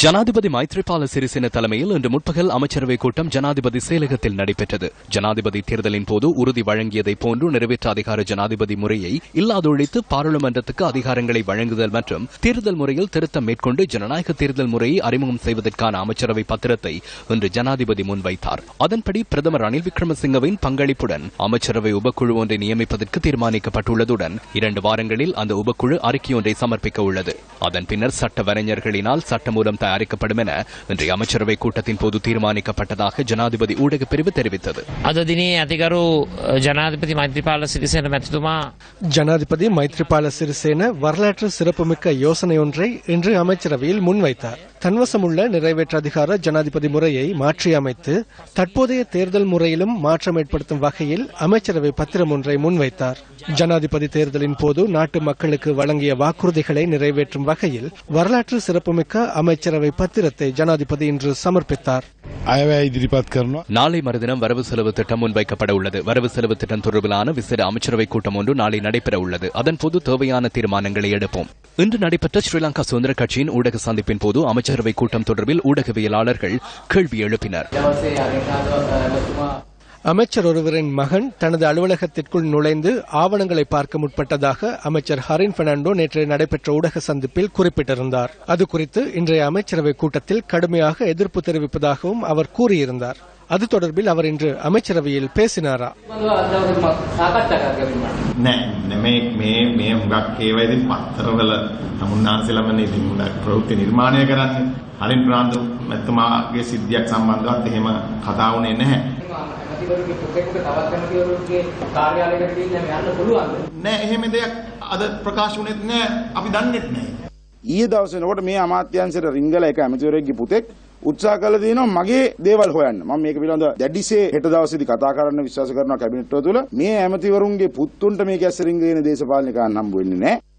ஜனாதிபதி மைத்ரிபால சிறிசேன தலைமையில் இன்று முற்பகல் அமைச்சரவை கூட்டம் ஜனாதிபதி செயலகத்தில் நடைபெற்றது. ஜனாதிபதி தேர்தலின் போது உறுதி வழங்கியதை போன்று நிறைவேற்ற அதிகார ஜனாதிபதி முறையை இல்லாதொழித்து பாராளுமன்றத்துக்கு அதிகாரங்களை வழங்குதல் மற்றும் தேர்தல் முறையில் திருத்தம் மேற்கொண்டு ஜனநாயக தேர்தல் முறையை அறிமுகம் செய்வதற்கான அமைச்சரவை பத்திரத்தை இன்று ஜனாதிபதி முன்வைத்தார். அதன்படி பிரதமர் ரணில் விக்ரமசிங்கவின் பங்களிப்புடன் அமைச்சரவை உபக்குழு ஒன்றை நியமிப்பதற்கு தீர்மானிக்கப்பட்டுள்ளதுடன் இரண்டு வாரங்களில் அந்த உபக்குழு அறிக்கை ஒன்றை சமர்ப்பிக்க உள்ளது. அதன் பின்னர் சட்ட வரைஞர்களினால் சட்டமூலம் தயாரிக்கப்படும் என இன்றைய அமைச்சரவை கூட்டத்தின் போது தீர்மானிக்கப்பட்டதாக ஜனாதிபதி ஊடகப் பிரிவு தெரிவித்தது. ஜனாதிபதி மைத்ரிபால சிறிசேன மெத்துமா ஜனாதிபதி மைத்ரிபால சிறிசேன வரலாற்று சிறப்புமிக்க யோசனையொன்றை இன்று அமைச்சரவையில் முன்வைத்தார் தன்வசமுள்ள நிறைவேற்ற அதிகார ஜனாதிபதி முறையை மாற்றியமைத்து தற்போதைய தேர்தல் முறையிலும் மாற்றம் ஏற்படுத்தும் வகையில் அமைச்சரவை பத்திரம் ஒன்றை முன்வைத்தார். ஜனாதிபதி தேர்தலின் போது நாட்டு மக்களுக்கு வழங்கிய வாக்குறுதிகளை நிறைவேற்றும் வகையில் வரலாற்று சிறப்புமிக்க அமைச்சரவை பத்திரத்தை ஜனாதிபதி இன்று சமர்ப்பித்தார். நாளை மறுதினம் வரவு செலவு திட்டம் முன்வைக்கப்பட உள்ளது வரவு செலவு திட்டம் தொடர்பிலான விசேட அமைச்சரவைக் கூட்டம் ஒன்று நாளை நடைபெற உள்ளது அதன்போது தேவையான தீர்மானங்களை எடுப்போம். இன்று நடைபெற்ற ஸ்ரீலங்கா சுதந்திர கட்சியின் ஊடக சந்திப்பின் போது அமைச்சரவை கூட்டம் தொடர்பில் ஊடகவியலாளர்கள் கேள்வி எழுப்பினர். அமைச்சர் ஒருவரின் மகன் தனது அலுவலகத்திற்குள் நுழைந்து ஆவணங்களை பார்க்க முற்பட்டதாக அமைச்சர் ஹரின் பெர்னாண்டோ நேற்று நடைபெற்ற ஊடக சந்திப்பில் குறிப்பிட்டிருந்தார். அது குறித்து இன்றைய அமைச்சரவை கூட்டத்தில் கடுமையாக எதிர்ப்பு தெரிவிப்பதாகவும் அவர் கூறியிருந்தார். அது தொடர்பில் அவர் இன்று அமைச்சரவையில் பேசினாரா නෑ මේ මේ මේ හුඟක් ඒවා ඉතින් පත්තරවල තමුන්නාන්සෙලමන ඉතින් හුඟක් ප්‍රවෘත්ති නිර්මාණය කරන්නේ හරින් ප්‍රාන්ත මැතිතුමාගේ සිද්ධියක් සම්බන්ධවත් එහෙම කතා වුණේ නැහැ නෑ එහෙම දෙයක් අද ප්‍රකාශ වුණෙත් නෑ අපි දන්නෙත් නෑ ඊයේ දවසේනකොට මේ අමාත්‍යංශයට රිංගල එක ඇමතිවරයෙක්ගේ පුතෙක් උත්සාහ කළ දිනවා මගේ දේවල් හොයන්න. මම මේක පිළිබඳව දැඩිසේ හෙට දවසේදී කතා කරන්න විශ්වාස කරනවා කැබිනට් තුළ. මේ ඇමතිවරුන්ගේ පුත්තුන්ට මේක ඇස්ස රිංගගෙන දේශපාලනිකයන් හම්බ වෙන්නේ නැහැ.